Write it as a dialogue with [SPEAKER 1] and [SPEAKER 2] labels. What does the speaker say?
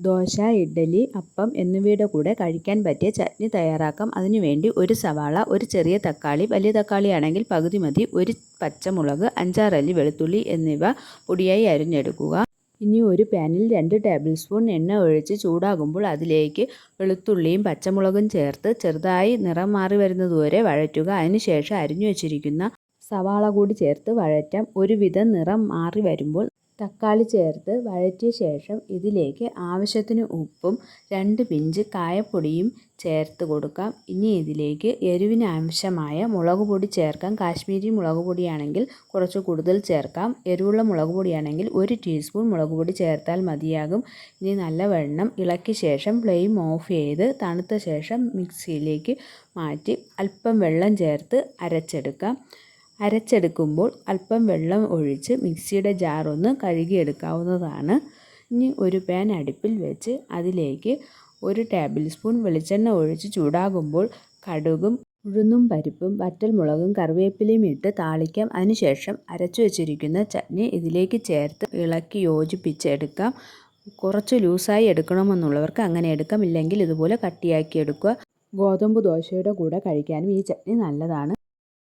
[SPEAKER 1] ദോശ ഇഡ്ഡലി അപ്പം എന്നിവയുടെ കൂടെ കഴിക്കാൻ പറ്റിയ ചട്നി തയ്യാറാക്കാം. അതിനുവേണ്ടി ഒരു സവാള ഒരു ചെറിയ തക്കാളി വലിയ തക്കാളിയാണെങ്കിൽ പകുതി മതി ഒരു പച്ചമുളക് അഞ്ചാറല്ലി വെളുത്തുള്ളി എന്നിവ പൊടിയായി അരിഞ്ഞെടുക്കുക. ഇനി ഒരു പാനിൽ രണ്ട് ടേബിൾ സ്പൂൺ എണ്ണ ഒഴിച്ച് ചൂടാകുമ്പോൾ അതിലേക്ക് വെളുത്തുള്ളിയും പച്ചമുളകും ചേർത്ത് ചെറുതായി നിറം മാറി വരുന്നതുവരെ വഴറ്റുക. അതിനുശേഷം അരിഞ്ഞു വച്ചിരിക്കുന്ന സവാള കൂടി ചേർത്ത് വഴറ്റാം. ഒരുവിധം നിറം മാറി വരുമ്പോൾ തക്കാളി ചേർത്ത് വഴറ്റിയ ശേഷം ഇതിലേക്ക് ആവശ്യത്തിന് ഉപ്പും രണ്ട് പിഞ്ച് കായപ്പൊടിയും ചേർത്ത് കൊടുക്കാം. ഇനി ഇതിലേക്ക് എരിവിന് ആവശ്യമായ മുളക് പൊടി ചേർക്കാം. കാശ്മീരി മുളക് പൊടിയാണെങ്കിൽ കുറച്ച് കൂടുതൽ ചേർക്കാം. എരിവുള്ള മുളക് പൊടിയാണെങ്കിൽ ഒരു ടീസ്പൂൺ മുളക് പൊടി ചേർത്താൽ മതിയാകും. ഇനി നല്ലവണ്ണം ഇളക്കിയ ശേഷം ഫ്ലെയിം ഓഫ് ചെയ്ത് തണുത്ത ശേഷം മിക്സിയിലേക്ക് മാറ്റി അല്പം വെള്ളം ചേർത്ത് അരച്ചെടുക്കാം. അരച്ചെടുക്കുമ്പോൾ അല്പം വെള്ളം ഒഴിച്ച് മിക്സിയുടെ ജാറൊന്ന് കഴുകിയെടുക്കാവുന്നതാണ്. ഇനി ഒരു പാൻ അടുപ്പിൽ വെച്ച് അതിലേക്ക് ഒരു ടേബിൾ സ്പൂൺ വെളിച്ചെണ്ണ ഒഴിച്ച് ചൂടാകുമ്പോൾ കടുകും ഉഴുന്നും പരിപ്പും വറ്റൽമുളകും കറിവേപ്പിലയും ഇട്ട് താളിക്കാം. അതിനുശേഷം അരച്ചു വെച്ചിരിക്കുന്ന ചട്നി ഇതിലേക്ക് ചേർത്ത് ഇളക്കി യോജിപ്പിച്ചെടുക്കാം. കുറച്ച് ലൂസായി എടുക്കണമെന്നുള്ളവർക്ക് അങ്ങനെ എടുക്കാം. ഇല്ലെങ്കിൽ ഇതുപോലെ കട്ടിയാക്കി എടുക്കുക ഗോതമ്പ് ദോശയുടെ കൂടെ കഴിക്കാനും ഈ ചട്നി നല്ലതാണ്.